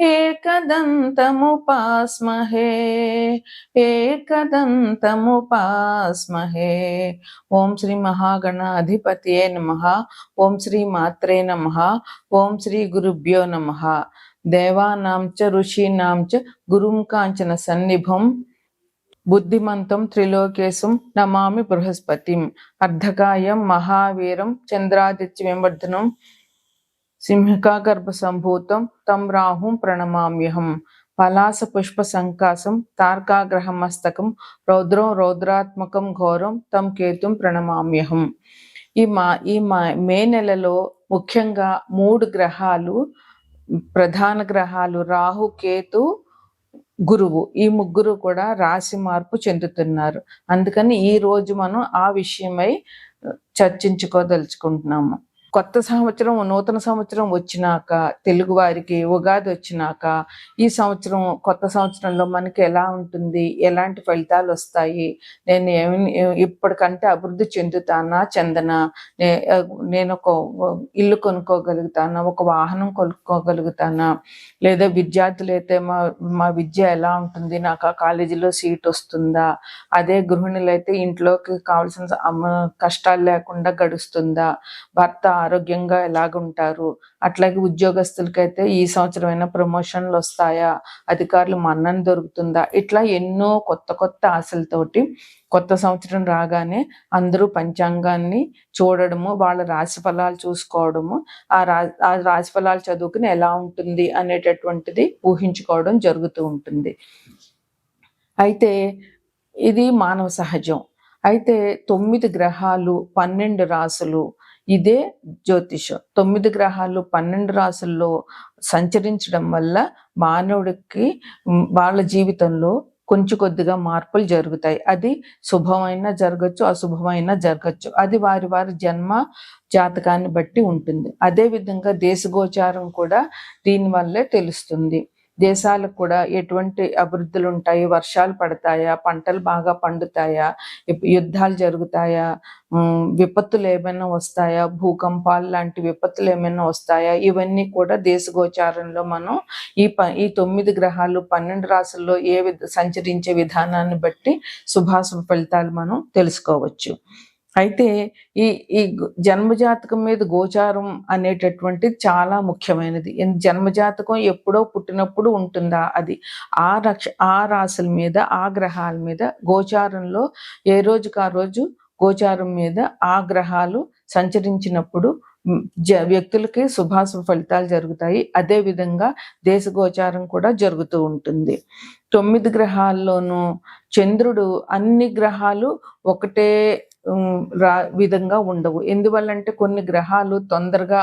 ఏకదంతముపాస్మహే ఏకదంతముపాస్మహే. ఓం శ్రీ మహాగణాధిపతియే నమ. ఓం శ్రీ మాత్రే నమ. ఓం శ్రీ గురుభ్యో నమ. దేవానాం చ ఋషీనాం చ గురుం కాంచన సన్నిభం. బుద్ధిమంతం త్రిలోకేశం నమామి బృహస్పతిం. అర్ధకాయం మహావీరం చంద్రాదిత్య వివర్ధనం సింహికాగర్భ సంభూతం తం రాహుం ప్రణమామ్యహం పలాస పుష్ప సంకాసం తార్కాగ్రహమస్తకం రౌద్రం రౌద్రాత్మకం ఘోరం తం కేతుం ప్రణమామ్యహం ఈ మా ఈ మా మే నెలలో ముఖ్యంగా మూడు గ్రహాలు ప్రధాన గ్రహాలు రాహు కేతు గురువు. ఈ ముగ్గురు కూడా రాశి మార్పు చెందుతున్నారు. అందుకని ఈ రోజు మనం ఆ విషయమై చర్చించుకోదలుచుకుంటున్నాము. కొత్త సంవత్సరం నూతన సంవత్సరం వచ్చినాక తెలుగు వారికి ఉగాది వచ్చినాక ఈ సంవత్సరం కొత్త సంవత్సరంలో మనకి ఎలా ఉంటుంది? ఎలాంటి ఫలితాలు వస్తాయి? నేను ఏమి ఇప్పటికంటే అభివృద్ధి చెందుతానా చెందనా? నేను ఒక ఇల్లు కొనుక్కోగలుగుతానా? ఒక వాహనం కొనుక్కోగలుగుతానా? లేదా విద్యార్థులు అయితే మా మా విద్య ఎలా ఉంటుంది? నాకు ఆ కాలేజీలో సీట్ వస్తుందా? అదే గృహిణులు అయితే ఇంట్లోకి కావాల్సిన కష్టాలు లేకుండా గడుస్తుందా? భర్త ఆరోగ్యంగా ఎలాగుంటారు? అట్లాగే ఉద్యోగస్తులకైతే ఈ సంవత్సరం అయినా ప్రమోషన్లు వస్తాయా? అధికారులు మన్నన దొరుకుతుందా? ఇట్లా ఎన్నో కొత్త కొత్త ఆశలతోటి కొత్త సంవత్సరం రాగానే అందరూ పంచాంగాన్ని చూడడము వాళ్ళ రాశి ఫలాలు చూసుకోవడము ఆ రా ఆ రాశి ఫలాలు చదువుకుని ఎలా ఉంటుంది అనేటటువంటిది ఊహించుకోవడం జరుగుతూ ఉంటుంది. అయితే ఇది మానవ సహజం. అయితే తొమ్మిది గ్రహాలు పన్నెండు రాసులు ఇదే జ్యోతిషం. తొమ్మిది గ్రహాలు పన్నెండు రాసుల్లో సంచరించడం వల్ల మానవుడికి వాళ్ళ జీవితంలో కొంచెం కొద్దిగా మార్పులు జరుగుతాయి. అది శుభమైన జరగచ్చు అశుభమైన జరగచ్చు. అది వారి వారి జన్మ జాతకాన్ని బట్టి ఉంటుంది. అదే విధంగా దేశగోచారం కూడా దీనివల్లే తెలుస్తుంది. దేశాలకు కూడా ఎటువంటి అభివృద్ధులు ఉంటాయి వర్షాలు పడతాయా? పంటలు బాగా పండుతాయా? యుద్ధాలు జరుగుతాయా? విపత్తులు ఏమైనా వస్తాయా? భూకంపాలు లాంటి విపత్తులు ఏమైనా వస్తాయా? ఇవన్నీ కూడా దేశగోచారంలో మనం ఈ ప ఈ తొమ్మిది గ్రహాలు పన్నెండు రాసుల్లో ఏ సంచరించే విధానాన్ని బట్టి శుభాశుభ ఫలితాలు మనం తెలుసుకోవచ్చు. అయితే ఈ ఈ జన్మజాతకం మీద గోచారం అనేటటువంటిది చాలా ముఖ్యమైనది. జన్మజాతకం ఎప్పుడో పుట్టినప్పుడు ఉంటుందా అది? ఆ రక్ష ఆ రాశుల మీద ఆ గ్రహాల మీద గోచారంలో ఏ రోజుకు ఆ రోజు? గోచారం మీద ఆ గ్రహాలు సంచరించినప్పుడు జ వ్యక్తులకి శుభాశుభ ఫలితాలు జరుగుతాయి. అదే విధంగా దేశ గోచారం కూడా జరుగుతూ ఉంటుంది. తొమ్మిది గ్రహాల్లోనూ చంద్రుడు అన్ని గ్రహాలు ఒకటే రా విధంగా ఉండవు. ఎందువల్లంటే కొన్ని గ్రహాలు తొందరగా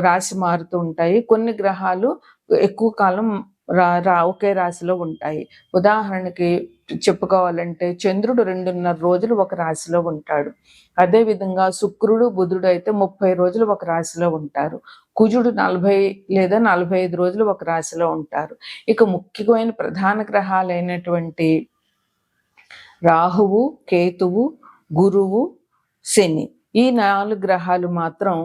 రాశి మారుతూ ఉంటాయి. కొన్ని గ్రహాలు ఎక్కువ కాలం రా రా ఒకే రాశిలో ఉంటాయి. ఉదాహరణకి చెప్పుకోవాలంటే చంద్రుడు రెండున్నర రోజులు ఒక రాశిలో ఉంటాడు. అదే విధంగా శుక్రుడు బుధుడు అయితే ముప్పై రోజులు ఒక రాశిలో ఉంటారు. కుజుడు నలభై లేదా నలభై ఐదు రోజులు ఒక రాశిలో ఉంటారు. ఇక ముఖ్యమైన ప్రధాన గ్రహాలైనటువంటి రాహువు కేతువు గురువు శని. ఈ నాలుగు గ్రహాలు మాత్రం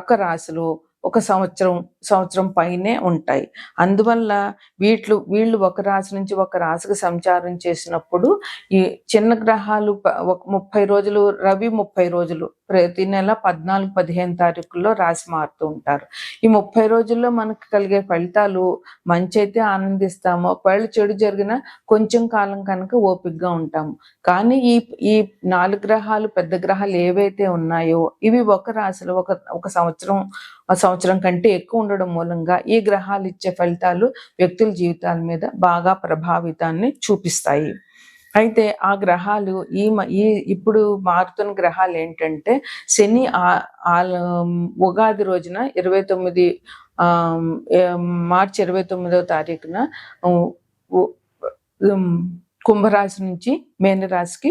ఒక రాశిలో ఒక సంవత్సరం సంవత్సరం పైనే ఉంటాయి. అందువల్ల వీట్లు వీళ్ళు ఒక రాశి నుంచి ఒక రాశికి సంచారం చేసినప్పుడు ఈ చిన్న గ్రహాలు ఒక ముప్పై రోజులు రవి ముప్పై రోజులు ప్రతి నెల పద్నాలుగు పదిహేను తారీఖుల్లో రాశి మారుతూ ఉంటారు. ఈ ముప్పై రోజుల్లో మనకు కలిగే ఫలితాలు మంచి అయితే ఆనందిస్తాము. ఒకవేళ చెడు జరిగిన కొంచెం కాలం కనుక ఓపికగా ఉంటాము. కానీ ఈ ఈ నాలుగు గ్రహాలు పెద్ద గ్రహాలు ఏవైతే ఉన్నాయో ఇవి ఒక రాశిలో ఒక ఒక సంవత్సరం సంవత్సరం కంటే ఎక్కువ ఉండడం మూలంగా ఈ గ్రహాలు ఇచ్చే ఫలితాలు వ్యక్తుల జీవితాల మీద బాగా ప్రభావితాన్ని చూపిస్తాయి. అయితే ఆ గ్రహాలు ఈ మ- ఈ ఇప్పుడు మారుతున్న గ్రహాలు ఏంటంటే శని ఆ- ఉగాది రోజున ఇరవై తొమ్మిది మార్చి ఇరవై తొమ్మిదో తారీఖున ఉ- కుంభరాశి నుంచి మేనరాశికి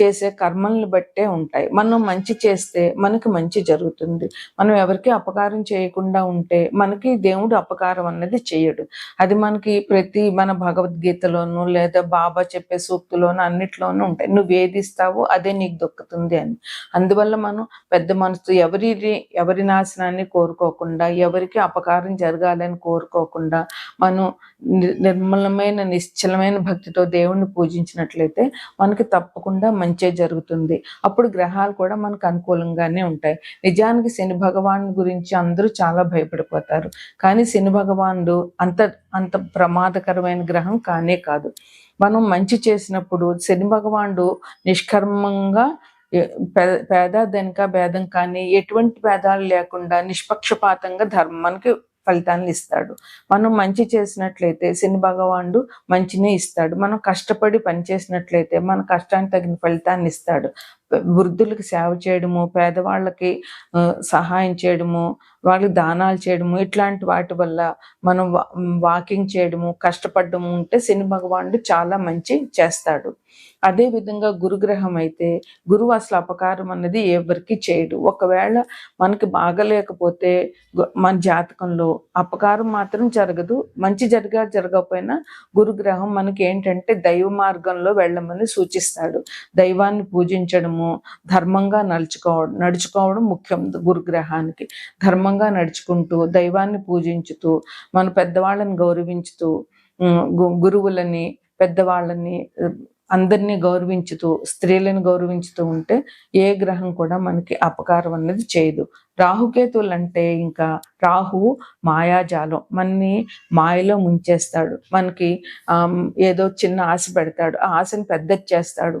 చేసే కర్మల్ని బట్టే ఉంటాయి. మనం మంచి చేస్తే మనకి మంచి జరుగుతుంది. మనం ఎవరికి అపకారం చేయకుండా ఉంటే మనకి దేవుడు అపకారం అన్నది చేయడు. అది మనకి ప్రతి మన భగవద్గీతలోను లేదా బాబా చెప్పే సూక్తులోను అన్నిట్లోనూ ఉంటాయి. నువ్వు ఏది ఇస్తావో అదే నీకు దొక్కుతుంది అని. అందువల్ల మనం పెద్ద మనసు ఎవరి ఎవరి నాశనాన్ని కోరుకోకుండా ఎవరికి అపకారం జరగాలని కోరుకోకుండా మనం నిర్మలమైన నిశ్చలమైన భక్తితో దేవుణ్ణి పూజించినట్లయితే మనకి తప్పకుండా జరుగుతుంది. అప్పుడు గ్రహాలు కూడా మనకు అనుకూలంగానే ఉంటాయి. నిజానికి శని భగవాన్ గురించి అందరూ చాలా భయపడిపోతారు. కానీ శని భగవానుడు అంత అంత ప్రమాదకరమైన గ్రహం కానే కాదు. మనం మంచి చేసినప్పుడు శని భగవానుడు నిష్కర్మంగా పేద ధనిక భేదం కానీ ఎటువంటి భేదాలు లేకుండా నిష్పక్షపాతంగా ధర్మానికి ఫలితాన్ని ఇస్తాడు. మనం మంచి చేసినట్లయితే శని భగవానుడు మంచినే ఇస్తాడు. మనం కష్టపడి పని చేసినట్లయితే మన కష్టానికి తగిన ఫలితాన్ని ఇస్తాడు. వృద్ధులకు సేవ చేయడము పేదవాళ్ళకి సహాయం చేయడము వాళ్ళకి దానాలు చేయడము ఇట్లాంటి వాటి వల్ల మనం వాకింగ్ చేయడము కష్టపడడము ఉంటే శని భగవానుడు చాలా మంచి చేస్తాడు. అదే విధంగా గురుగ్రహం అయితే గురువు అసలు అపకారం అన్నది ఎవరికి చేయడు. ఒకవేళ మనకి బాగలేకపోతే మన జాతకంలో అపకారం మాత్రం జరగదు. మంచి జరగా జరగకపోయినా గురుగ్రహం మనకి ఏంటంటే దైవ మార్గంలో వెళ్ళమని సూచిస్తాడు. దైవాన్ని పూజించడము ధర్మంగా నడుచుకోవడం నడుచుకోవడం ముఖ్యం గురుగ్రహానికి. ధర్మంగా నడుచుకుంటూ దైవాన్ని పూజించుతూ మన పెద్దవాళ్ళని గౌరవించుతూ గురువులని పెద్దవాళ్ళని అందరినీ గౌరవించుతూ స్త్రీలను గౌరవించుతూ ఉంటే ఏ గ్రహం కూడా మనకి అపకారం అనేది చేయదు. రాహుకేతువులు అంటే ఇంకా రాహు మాయాజాలం. మనని మాయలో ముంచేస్తాడు. మనకి ఏదో చిన్న ఆశ పెడతాడు. ఆ ఆశని పెద్దది చేస్తాడు.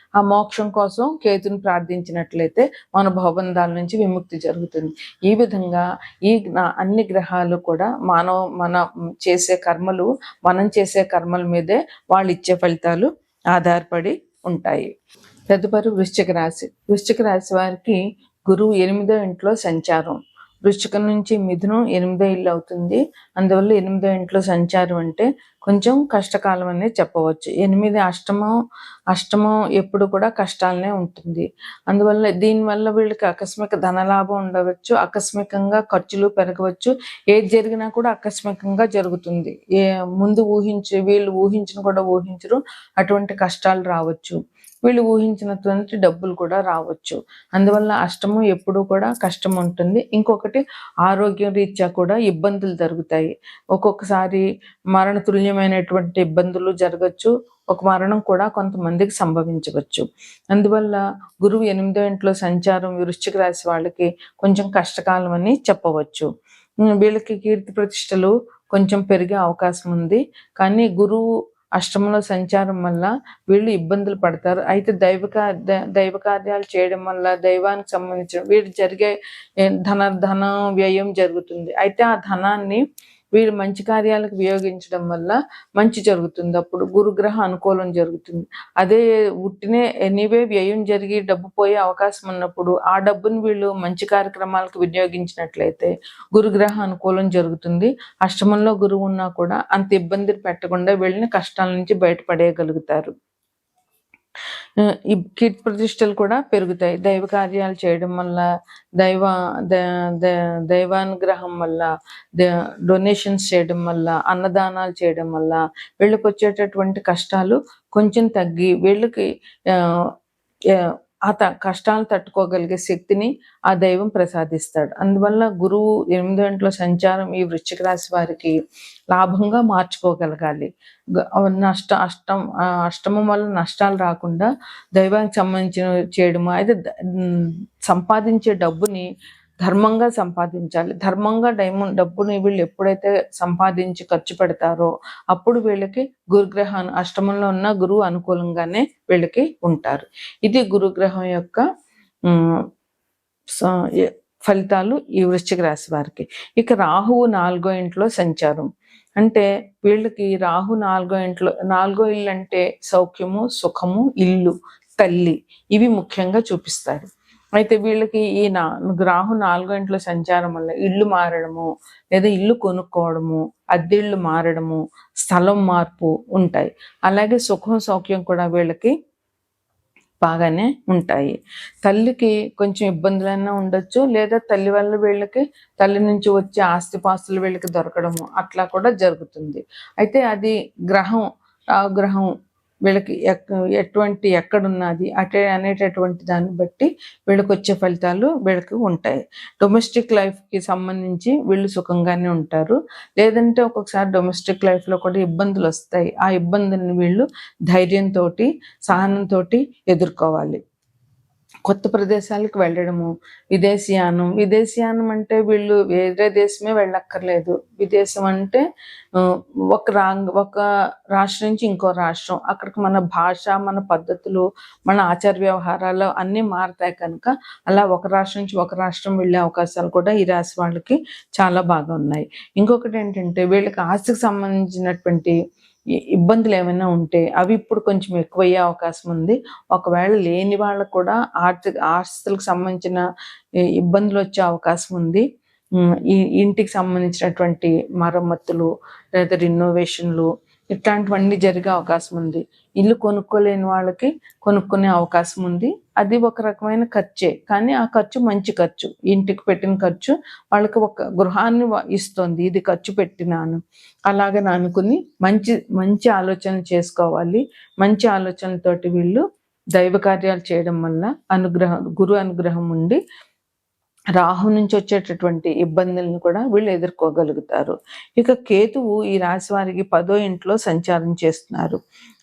ఆ మోక్షం కోసం కేతుని ప్రార్థించినట్లయితే మన భవబంధాల నుంచి విముక్తి జరుగుతుంది. ఈ విధంగా ఈ అన్ని గ్రహాలు కూడా మానవ మన చేసే కర్మలు మనం చేసే కర్మల మీదే వాళ్ళు ఇచ్చే ఫలితాలు ఆధారపడి ఉంటాయి. తదుపరి వృశ్చిక రాశి. వృశ్చిక రాశి వారికి గురువు ఎనిమిదో ఇంట్లో సంచారం. వృశ్చికం నుంచి మిథునం ఎనిమిదో ఇల్లు అవుతుంది. అందువల్ల ఎనిమిదో ఇంట్లో సంచారం అంటే కొంచెం కష్టకాలం అనేది చెప్పవచ్చు. ఎనిమిది అష్టమం అష్టమం ఎప్పుడు కూడా కష్టాలనే ఉంటుంది. అందువల్ల దీనివల్ల వీళ్ళకి ఆకస్మిక ధనలాభం ఉండవచ్చు ఆకస్మికంగా ఖర్చులు పెరగవచ్చు. ఏది జరిగినా కూడా ఆకస్మికంగా జరుగుతుంది. ఏ ముందు ఊహించి వీళ్ళు ఊహించిన కూడా ఊహించరు. అటువంటి కష్టాలు రావచ్చు. వీళ్ళు ఊహించినటువంటి డబ్బులు కూడా రావచ్చు. అందువల్ల అష్టము ఎప్పుడూ కూడా కష్టం ఉంటుంది. ఇంకొకటి ఆరోగ్యం రీత్యా కూడా ఇబ్బందులు జరుగుతాయి. ఒక్కొక్కసారి మరణ తుల్యమైనటువంటి ఇబ్బందులు జరగచ్చు. ఒక మరణం కూడా కొంతమందికి సంభవించవచ్చు. అందువల్ల గురువు ఎనిమిదో ఇంట్లో సంచారం వృశ్చిక రాశి వాళ్ళకి కొంచెం కష్టకాలం అని చెప్పవచ్చు. వీళ్ళకి కీర్తి ప్రతిష్టలు కొంచెం పెరిగే అవకాశం ఉంది. కానీ గురువు అష్టమంలో సంచారం వల్ల వీళ్ళు ఇబ్బందులు పడతారు. అయితే దైవ దైవ కార్యాలు చేయడం వల్ల దైవానికి సంబంధించిన వీళ్ళు జరిగే ధన ధనం వ్యయం జరుగుతుంది. అయితే ఆ ధనాన్ని వీళ్ళు మంచి కార్యాలకు వినియోగించడం వల్ల మంచి జరుగుతుంది. అప్పుడు గురుగ్రహ అనుకూలం జరుగుతుంది. అదే ఉట్టినే ఎనీవే వ్యయం జరిగి డబ్బు పోయే అవకాశం ఉన్నప్పుడు ఆ డబ్బును వీళ్ళు మంచి కార్యక్రమాలకు వినియోగించినట్లయితే గురుగ్రహ అనుకూలం జరుగుతుంది. అష్టమంలో గురువు ఉన్నా కూడా అంత ఇబ్బంది పెట్టకుండా వీళ్ళని కష్టాల నుంచి బయటపడేయగలుగుతారు. ఈ కీర్తి ప్రతిష్టలు కూడా పెరుగుతాయి. దైవ కార్యాలు చేయడం వల్ల దైవ ద- ద- దైవానుగ్రహం వల్ల డొనేషన్స్ చేయడం వల్ల అన్నదానాలు చేయడం వల్ల వీళ్ళకి వచ్చేటటువంటి కష్టాలు కొంచెం తగ్గి వీళ్ళకి ఆ, త- కష్టాలను తట్టుకోగలిగే శక్తిని ఆ దైవం ప్రసాదిస్తాడు. అందువల్ల గురువు ఎనిమిదో ఇంట్లో సంచారం ఈ వృశ్చిక రాశి వారికి లాభంగా మార్చుకోగలగాలి. నష్ట అష్టం ఆ అష్టమం వల్ల నష్టాలు రాకుండా దైవానికి సంబంధించిన చేయడము అయితే సంపాదించే డబ్బుని ధర్మంగా సంపాదించాలి. ధర్మంగా డైమండ్ డబ్బుని వీళ్ళు ఎప్పుడైతే సంపాదించి ఖర్చు పెడతారో అప్పుడు వీళ్ళకి గురుగ్రహం అష్టమంలో ఉన్న గురువు అనుకూలంగానే వీళ్ళకి ఉంటారు. ఇది గురుగ్రహం యొక్క ఫలితాలు ఈ వృశ్చిక రాశి వారికి. ఇక రాహువు నాలుగో ఇంట్లో సంచారం. అంటే వీళ్ళకి రాహు నాలుగో ఇంట్లో నాలుగో ఇల్లు అంటే సౌఖ్యము సుఖము ఇల్లు తల్లి ఇవి ముఖ్యంగా చూపిస్తారు. అయితే వీళ్ళకి ఈ నా రాహు నాలుగో ఇంట్లో సంచారం వల్ల ఇల్లు మారడము లేదా ఇల్లు కొనుక్కోవడము అద్దెళ్ళు మారడము స్థలం మార్పు ఉంటాయి. అలాగే సుఖం సౌఖ్యం కూడా వీళ్ళకి బాగానే ఉంటాయి. తల్లికి కొంచెం ఇబ్బందులైనా ఉండొచ్చు లేదా తల్లి వల్ల వీళ్ళకి తల్లి నుంచి వచ్చే ఆస్తిపాస్తులు వీళ్ళకి దొరకడము అట్లా కూడా జరుగుతుంది. అయితే అది గ్రహం ఆ గ్రహం వీళ్ళకి ఎటువంటి ఎక్కడున్నది అటే అనేటటువంటి దాన్ని బట్టి వీళ్ళకి వచ్చే ఫలితాలు వీళ్ళకి ఉంటాయి. డొమెస్టిక్ లైఫ్కి సంబంధించి వీళ్ళు సుఖంగానే ఉంటారు. లేదంటే ఒక్కొక్కసారి డొమెస్టిక్ లైఫ్లో కూడా ఇబ్బందులు వస్తాయి ఆ ఇబ్బందుల్ని వీళ్ళు ధైర్యంతో సహనంతో ఎదుర్కోవాలి. కొత్త ప్రదేశాలకు వెళ్ళడము విదేశీయానం. విదేశీయానం అంటే వీళ్ళు వేరే దేశమే వెళ్ళక్కర్లేదు. విదేశం అంటే ఒక రాంగ్ ఒక రాష్ట్రం నుంచి ఇంకో రాష్ట్రం. అక్కడికి మన భాష మన పద్ధతులు మన ఆచార వ్యవహారాలు అన్నీ మారుతాయి కనుక అలా ఒక రాష్ట్రం నుంచి ఒక రాష్ట్రం వెళ్ళే అవకాశాలు కూడా ఈ రాశి వాళ్ళకి చాలా బాగా ఉన్నాయి. ఇంకొకటి ఏంటంటే వీళ్ళకి ఆస్తికి సంబంధించినటువంటి ఇబ్బందులు ఏమైనా ఉంటే అవి ఇప్పుడు కొంచెం ఎక్కువయ్యే అవకాశం ఉంది. ఒకవేళ లేని వాళ్ళకు కూడా ఆర్థిక ఆస్తులకు సంబంధించిన ఇబ్బందులు వచ్చే అవకాశం ఉంది. ఈ ఇంటికి సంబంధించినటువంటి మరమ్మతులు లేదా రినోవేషన్లు ఇట్లాంటివన్నీ జరిగే అవకాశం ఉంది. ఇల్లు కొనుక్కోలేని వాళ్ళకి కొనుక్కునే అవకాశం ఉంది. అది ఒక రకమైన ఖర్చే. కానీ ఆ ఖర్చు మంచి ఖర్చు. ఇంటికి పెట్టిన ఖర్చు వాళ్ళకి ఒక గృహాన్ని ఇస్తుంది. ఇది ఖర్చు పెట్టినాను. అలాగని అనుకుని మంచి మంచి ఆలోచన చేసుకోవాలి. మంచి ఆలోచనలతోటి వీళ్ళు దైవ కార్యాలు చేయడం వల్ల అనుగ్రహం గురు అనుగ్రహం ఉండి రాహు నుంచి వచ్చేటటువంటి ఇబ్బందులను కూడా వీళ్ళు ఎదుర్కోగలుగుతారు. ఇక కేతువు ఈ రాశి వారికి పదో ఇంట్లో సంచారం చేస్తున్నారు.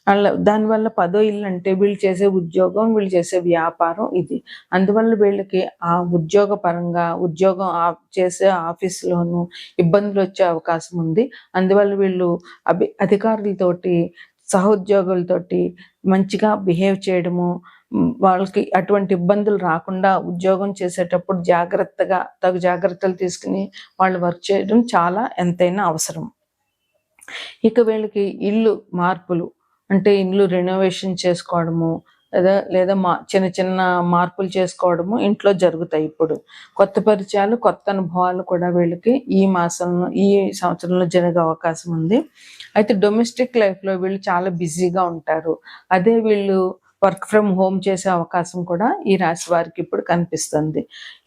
అలా దానివల్ల పదో ఇల్లు అంటే వీళ్ళు చేసే ఉద్యోగం వీళ్ళు చేసే వ్యాపారం ఇది. అందువల్ల వీళ్ళకి ఆ ఉద్యోగ పరంగా ఉద్యోగం ఆ- చేసే ఆఫీస్లోనూ ఇబ్బందులు వచ్చే అవకాశం ఉంది. అందువల్ల వీళ్ళు అభి అధికారులతోటి సహోద్యోగులతోటి మంచిగా బిహేవ్ చేయడము వాళ్ళకి అటువంటి ఇబ్బందులు రాకుండా ఉద్యోగం చేసేటప్పుడు జాగ్రత్తగా తగు జాగ్రత్తలు తీసుకుని వాళ్ళు వర్క్ చేయడం చాలా ఎంతైనా అవసరం. ఇక వీళ్ళకి ఇల్లు మార్పులు అంటే ఇల్లు రెనోవేషన్ చేసుకోవడము లేదా లేదా మా చిన్న చిన్న మార్పులు చేసుకోవడము ఇంట్లో జరుగుతాయి ఇప్పుడు. కొత్త పరిచయాలు కొత్త అనుభవాలు కూడా వీళ్ళకి ఈ మాసంలో ఈ సంవత్సరంలో జరిగే అవకాశం ఉంది. అయితే డొమెస్టిక్ లైఫ్లో వీళ్ళు చాలా బిజీగా ఉంటారు. అదే వీళ్ళు వర్క్ ఫ్రమ్ హోమ్ చేసే అవకాశం కూడా ఈ రాశి వారికి ఇప్పుడు కనిపిస్తుంది.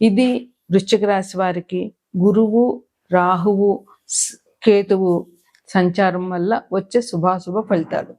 ఇది వృశ్చిక రాశి వారికి గురువు రాహువు కేతువు సంచారం వల్ల వచ్చే శుభాశుభ ఫలితాలు.